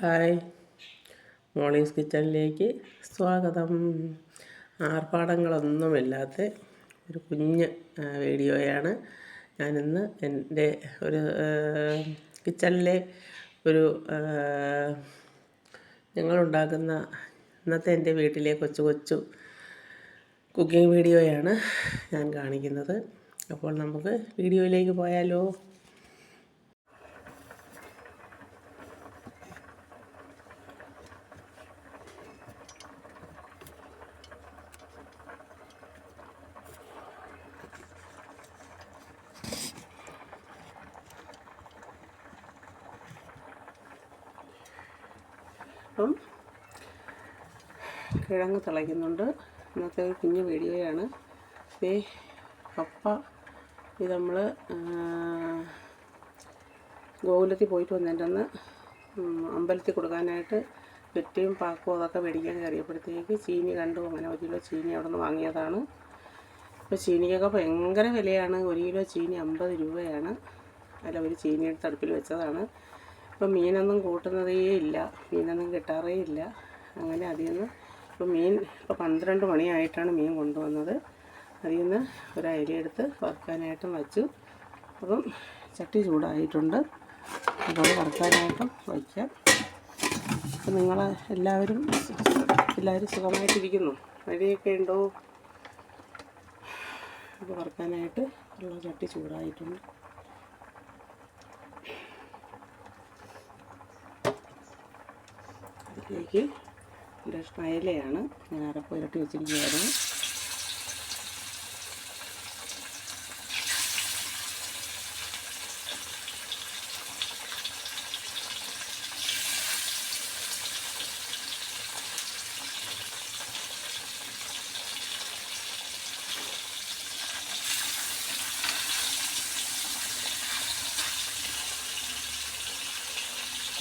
Hi. Molly's കിച്ചണിലേക്ക് സ്വാഗതം. ആർഭാടങ്ങളൊന്നുമില്ലാത്ത ഒരു കുഞ്ഞ് വീഡിയോയാണ്. ഞാനിന്ന് എന്റെ ഒരു കിച്ചണിലെ ഒരു ഞങ്ങളുണ്ടാക്കുന്ന ഇന്നത്തെ എന്റെ വീട്ടിലെ കൊച്ചു കൊച്ചു കുക്കിംഗ് വീഡിയോയാണ് ഞാൻ കാണിക്കുന്നത്. അപ്പോൾ നമുക്ക് വീഡിയോയിലേക്ക് പോയാലോ അപ്പം കിഴങ്ങ് തിളയ്ക്കുന്നുണ്ട്. ഇന്നത്തെ ഒരു കുഞ്ഞു വീഡിയോയാണ്. ദേ കപ്പ. ഇത് നമ്മൾ ഗോകുലത്തിൽ പോയിട്ട് വന്നതിന്റെ അന്ന് അമ്പലത്തിൽ കൊടുക്കാനായിട്ട് വെറ്റിയും പാക്കും അതൊക്കെ മേടിക്കാൻ കയറിയപ്പോഴത്തേക്ക് ചീനി കണ്ടു. അങ്ങനെ ഒരു കിലോ ചീനി അവിടെ നിന്ന് വാങ്ങിയതാണ്. ഇപ്പോൾ ചീനിക്കൊക്കെ ഭയങ്കര വിലയാണ്. ഒരു കിലോ ചീനി അമ്പത് രൂപയാണ്. അല്ല ഒരു ചീനി എടുത്ത് അടുപ്പിൽ വെച്ചതാണ്. ഇപ്പം മീനൊന്നും കൂട്ടുന്നതേ ഇല്ല. മീനൊന്നും കിട്ടാറേ ഇല്ല. അങ്ങനെ അതിൽ നിന്ന് ഇപ്പം മീൻ ഇപ്പോൾ പന്ത്രണ്ട് മണിയായിട്ടാണ് മീൻ കൊണ്ടുവന്നത്. അതിൽ നിന്ന് ഒരു അരിയെടുത്ത് വറുക്കാനായിട്ടും വച്ചു. അപ്പം ചട്ടി ചൂടായിട്ടുണ്ട്. അപ്പോൾ വറുക്കാനായിട്ടും വയ്ക്കാം. അപ്പം നിങ്ങൾ എല്ലാവരും എല്ലാവരും സുഖമായിട്ടിരിക്കുന്നു. മഴയൊക്കെ ഉണ്ടോ? അപ്പോൾ വറുക്കാനായിട്ട് ഉള്ള ചട്ടി ചൂടായിട്ടുണ്ട്. അതിലേക്ക് കഷ്ണം ഞാൻ അരപ്പ് ഇരട്ടി വെച്ചിരിക്കുകയായിരുന്നു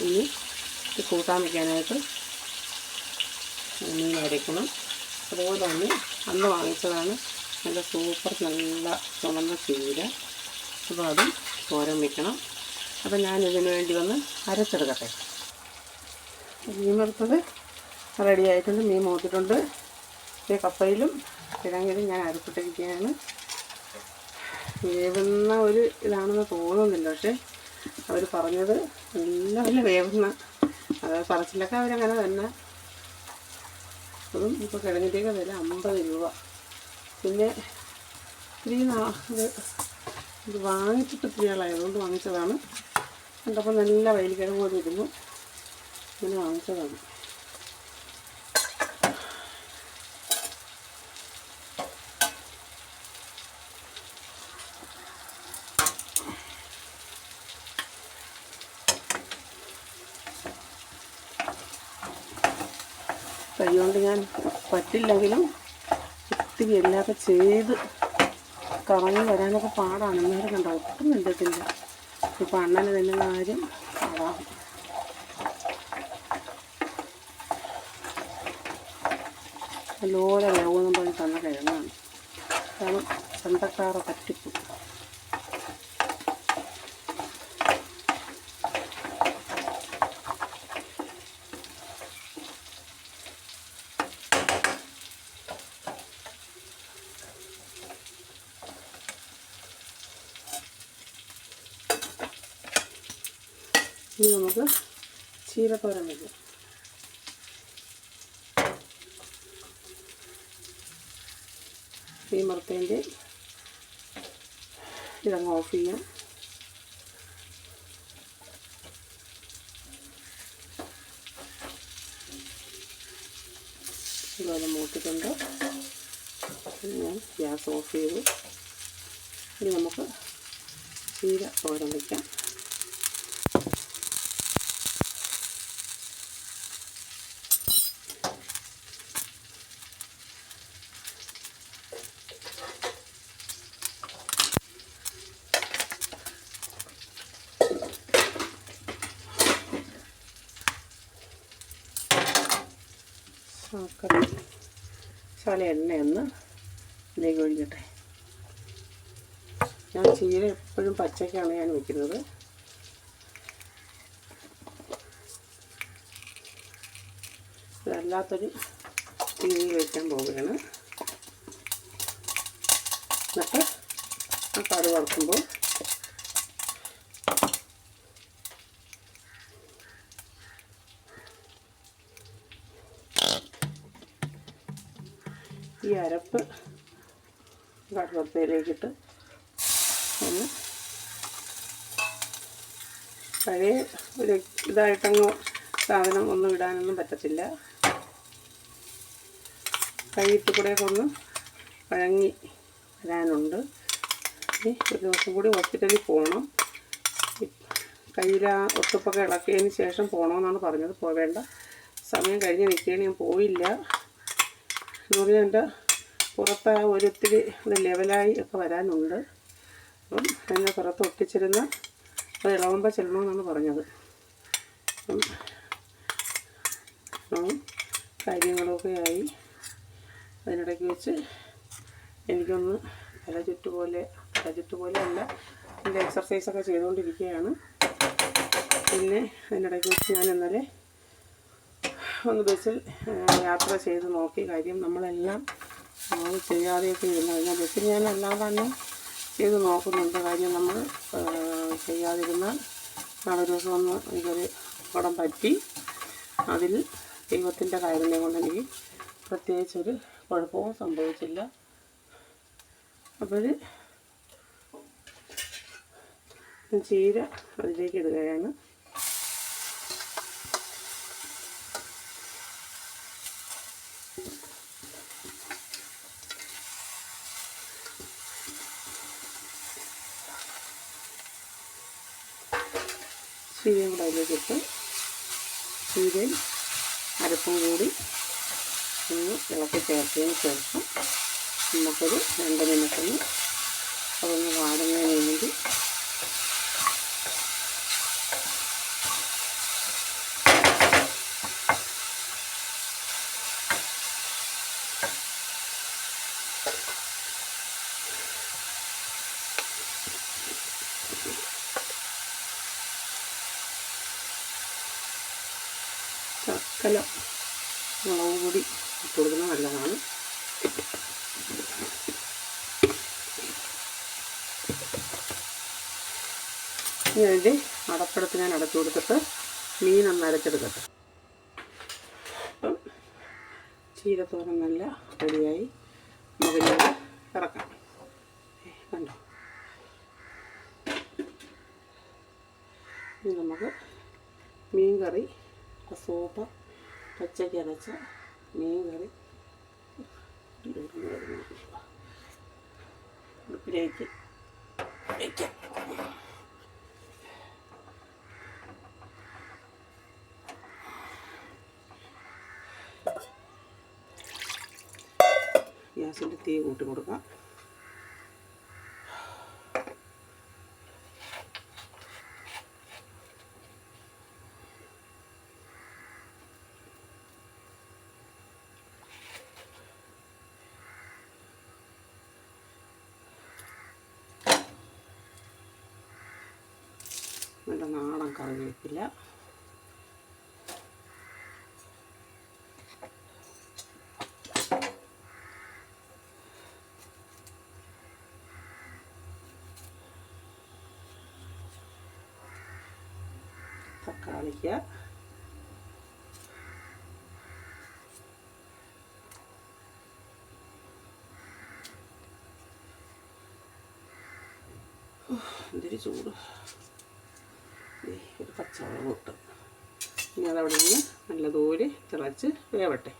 ഇനി ഇത് കൂട്ടാൻ വയ്ക്കാനായിട്ട് മീൻ അരയ്ക്കണം അതുപോലെ തന്നെ അന്ന് വാങ്ങിച്ചതാണ് നല്ല സൂപ്പർ നല്ല ചുമന്ന ചീര. അപ്പോൾ അതും തോരൻ വയ്ക്കണം അപ്പോൾ ഇതിന് വേണ്ടി വന്ന് അരച്ചെടുക്കട്ടെ. മീൻ വറുത്തത് റെഡി ആയിട്ടുണ്ട്. മീൻ മൂത്തിട്ടുണ്ട്. ഈ കപ്പയിലും കിഴങ്ങിലും ഞാൻ അരപ്പിട്ടിരിക്കുകയാണ് വേവുന്ന ഒരു ഇതാണെന്ന് തോന്നുന്നില്ല. പക്ഷേ അവർ പറഞ്ഞത് നല്ല നല്ല വേവുന്ന അത് പറച്ചിലൊക്കെ അവരങ്ങനെ തന്നെ അതും ഇപ്പോൾ കിഴങ്ങിന്റെയൊക്കെ വില അമ്പത് രൂപ. പിന്നെ ഇത്തിരി ഇത് ഇത് വാങ്ങിച്ചിട്ട് ഇത്തിരി ആളായതുകൊണ്ട് വാങ്ങിച്ചതാണ്. കണ്ടപ്പോൾ നല്ല വയൽ കിഴങ്ങ് പോലെ ഇരുന്നു അങ്ങനെ വാങ്ങിച്ചതാണ്. കൈകൊണ്ട് ഞാൻ പറ്റില്ലെങ്കിലും ഒത്തിരി എല്ലാമൊക്കെ ചെയ്ത് കറങ്ങി വരാനൊക്കെ പാടാണ്. എന്നാലും കണ്ട ഒട്ടും നിൽക്കത്തില്ല ഇപ്പം അണ്ണന് തന്നെ കാര്യം പാടാണ് നല്ലപോലെ വേവെന്നും പറഞ്ഞ് തന്ന കിഴങ്ങാണ്. കാരണം ചന്തക്കാറ പറ്റിപ്പ് ഇനി നമുക്ക് ചീരത്തോരൻ വയ്ക്കും ഈ മറുത്തേന്റെ ഇതങ്ങ് ഓഫ് ചെയ്യാം. ഇതൊന്ന് മൂട്ടിട്ടുണ്ട് ഞാൻ ഗ്യാസ് ഓഫ് ചെയ്തു. ഇനി നമുക്ക് ചീര തോരൻ വയ്ക്കാം ശാല എണ്ണയൊന്ന് ഇതിലേക്ക് ഒഴിക്കട്ടെ. ഞാൻ ചീര എപ്പോഴും പച്ചക്കാണ് ഞാൻ വയ്ക്കുന്നത് അതല്ലാത്തൊരു രീതിയിൽ വയ്ക്കാൻ പോവുകയാണ്. എന്നിട്ട് ആ കറി വറുക്കുമ്പോൾ ഈ അരപ്പ് വെള്ളത്തിലേക്കിട്ട് ഒന്ന് പഴയ ഒരു ഇതായിട്ടങ്ങ് സാധനം ഒന്നും ഇടാനൊന്നും പറ്റത്തില്ല. കൈയിട്ട് കൂടെയൊക്കെ ഒന്ന് വഴങ്ങി വരാനുണ്ട്. ഇനി ഒരു ദിവസം കൂടി ഹോസ്പിറ്റലിൽ പോകണം. കയ്യിൽ ആ ഒത്തുപ്പൊക്കെ ഇളക്കിയതിന് ശേഷം പോകണമെന്നാണ് പറഞ്ഞത്. പോവേണ്ട സമയം കഴിഞ്ഞ് നിൽക്കുകയാണ്. ഞാൻ പോയില്ല. എന്റെ പുറത്ത് ആ ഒരു ഇത് ലെവലായി ഒക്കെ വരാനുണ്ട്. അപ്പം എന്നെ പുറത്ത് ഒട്ടിച്ചിരുന്ന അത് ഇളവുമ്പോൾ ചെല്ലണമെന്നാണ് പറഞ്ഞത്. അപ്പം കാര്യങ്ങളൊക്കെ ആയി. അതിനിടയ്ക്ക് വെച്ച് എനിക്കൊന്ന് തല ചുറ്റുപോലെ തല ചുറ്റുപോലെ അല്ല എന്റെ എക്സർസൈസൊക്കെ ചെയ്തുകൊണ്ടിരിക്കുകയാണ്. പിന്നെ അതിനിടയ്ക്ക് വെച്ച് ഞാൻ ഇന്നലെ ഒന്ന് ബസ്സിൽ യാത്ര ചെയ്ത് നോക്കി കാര്യം നമ്മളെല്ലാം നമ്മൾ ചെയ്യാതെയൊക്കെ ഇരുന്നു കഴിഞ്ഞാൽ ബസ്സിൽ ഞാൻ എല്ലാം തന്നെ ചെയ്ത് നോക്കുന്നുണ്ട്. കാര്യം നമ്മൾ ചെയ്യാതിരുന്നാൽ നാളെ ദിവസം ഒന്ന് എനിക്കൊരു അപകടം പറ്റി. അതിൽ ദൈവത്തിന്റെ കാരുണ്യം കൊണ്ട് എനിക്ക് പ്രത്യേകിച്ചൊരു കുഴപ്പവും സംഭവിച്ചില്ല. അപ്പോൾ ചീര അതിലേക്ക് ഇടുകയാണ്. ചീരയും കൂടെ അതിലേക്ക് ഇട്ട് ചീരയും അരപ്പും കൂടി ഒന്ന് ഇളക്കി ചേർത്തതിന് ശേഷം നമുക്കൊരു രണ്ട് മിനിറ്റിന് അതൊന്ന് വാടുന്നതിന് വേണ്ടി ശക്കല മുളക് പൊടി കൊടുക്കുന്നത് നല്ലതാണ്. ഇനി അതിന്റെ അടപ്പടത്ത് ഞാൻ അടച്ചു കൊടുത്തിട്ട് മീൻ ഒന്ന് അരച്ചെടുക്കട്ടെ. അപ്പം ചീരത്തോരൻ നല്ല റെഡിയായി. മുകളിൽ ഇറക്കാം. കണ്ടോ? ഇനി നമുക്ക് മീൻ കറി സൂപ്പ് പച്ചയ്ക്ക് അരച്ച മീൻ കറി. അടുപ്പിലേക്ക് വയ്ക്കാം ഗ്യാസിന്റെ തീ കൂട്ടി കൊടുക്കാം. നല്ല നാടൻ കറിവേപ്പില തക്കാളിക്ക എന്തൊരു ചൂട്. പച്ചമുളക് ഇട്ട്. ഇനി അതവിടെ നിന്ന് നല്ലതുപോലെ തിളച്ച് വേവട്ടെ.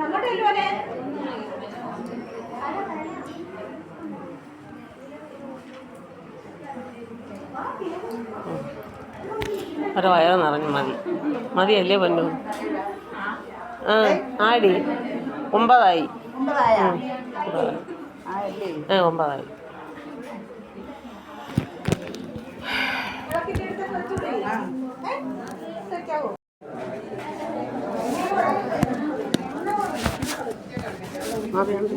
അങ്ങോട്ടല്ലേ ഒരു വയറ് നിറഞ്ഞു മതി. മതിയല്ലേ പൊന്നു? ആ ആടി. ഒമ്പതായി. ഒമ്പതായ? ഉം. ഒമ്പതായി. ആയല്ലേ ഏ ഒമ്പതായി മതി മതി.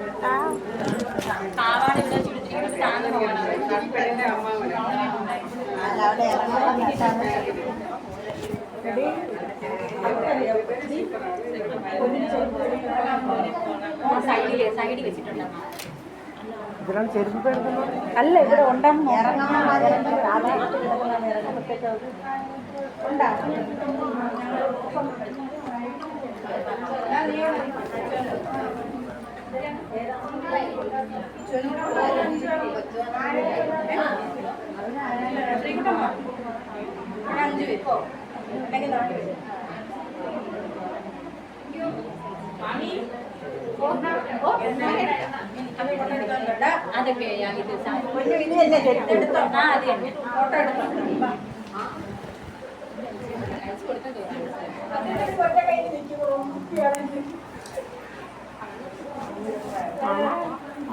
സൈഡിൽ വെച്ചിട്ടുണ്ടോ ഇതിലാണ് ചെരുപ്പ് അല്ല ഇവിടെ. ഉണ്ടെന്ന് അതൊക്കെ ഇത് ഇത് തന്നെ ചെരുപ്പ് ആ അത് തന്നെ ആണോ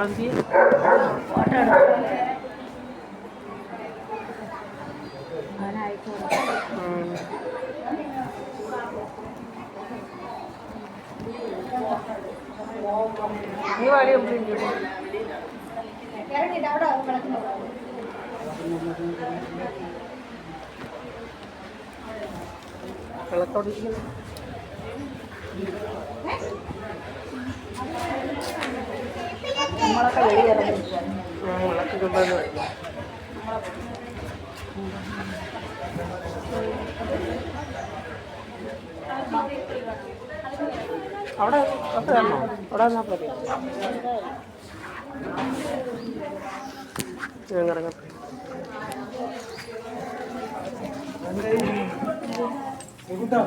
orang sih. നീ വാടി വെള്ളത്തോടിരിക്കുന്നു നമ്മളൊക്കെ വെളിയിറങ്ങി വെള്ളത്തിൽ കൊണ്ടുവന്ന് അവിടെ ഒക്കെ തരണോ അവിടെ വന്നാൽ പോരെ? ഞങ്ങൾ ഇറങ്ങട്ടെ ഫോട്ടോ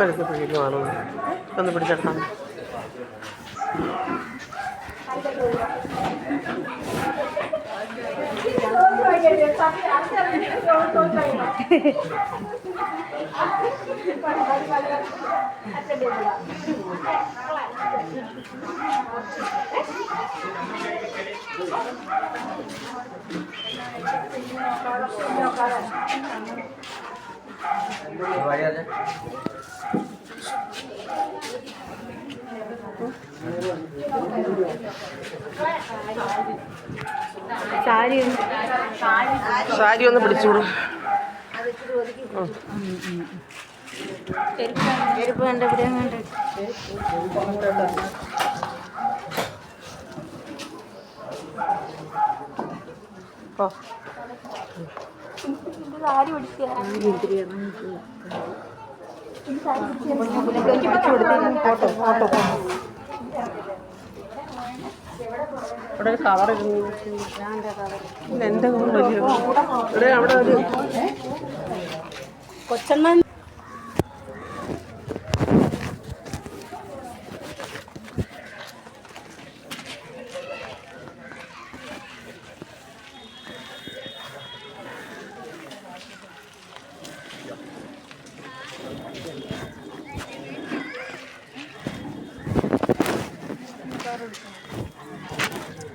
എടുക്കണേ വെളുത്ത് പിടിക്കുവാണോ ഒന്ന് പിടിച്ചെടുക്കാം സാരി. ഒന്ന് പിടിച്ചോളൂ ചെരുപ്പ് പിടിച്ചു ഇവിടെ കണ്ട് ഓ ഇവിടെ ഒരു കവർ എന്റെ ഇവിടെ അവിടെ ഒരു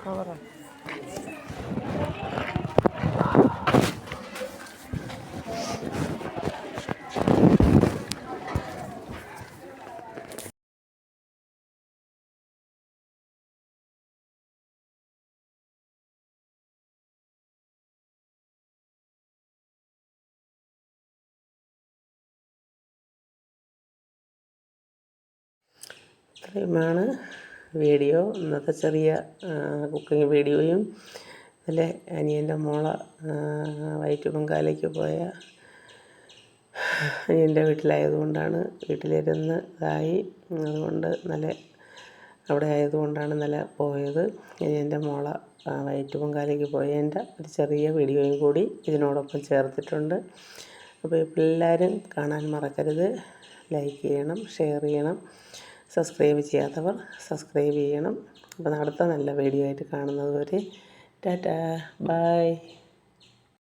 Kavara. ഇത്രയുമാണ് വീഡിയോ. ഇന്നത്തെ ചെറിയ കുക്കിംഗ് വീഡിയോയും ഇന്നലെ അനിയന്റെ മോളെ വൈറ്റ് പൊങ്കാലയ്ക്ക് പോയ അനിയന്റെ വീട്ടിലായതുകൊണ്ടാണ് വീട്ടിലിരുന്ന് ഇതായി. അതുകൊണ്ട് നല്ല അവിടെ ആയതുകൊണ്ടാണ് നല്ല പോയത്. അനിയന്റെ മോളെ വൈറ്റ് പൊങ്കാലയ്ക്ക് പോയതിന്റെ ഒരു ചെറിയ വീഡിയോയും കൂടി ഇതിനോടൊപ്പം ചേർത്തിട്ടുണ്ട്. അപ്പോൾ എല്ലാവരും കാണാൻ മറക്കരുത്. ലൈക്ക് ചെയ്യണം ഷെയർ ചെയ്യണം. സബ്സ്ക്രൈബ് ചെയ്യാത്തവർ സബ്സ്ക്രൈബ് ചെയ്യണം. അപ്പോൾ അടുത്ത നല്ല വീഡിയോ ആയിട്ട് കാണുന്നത് വരെ. ടാറ്റാ. ബൈ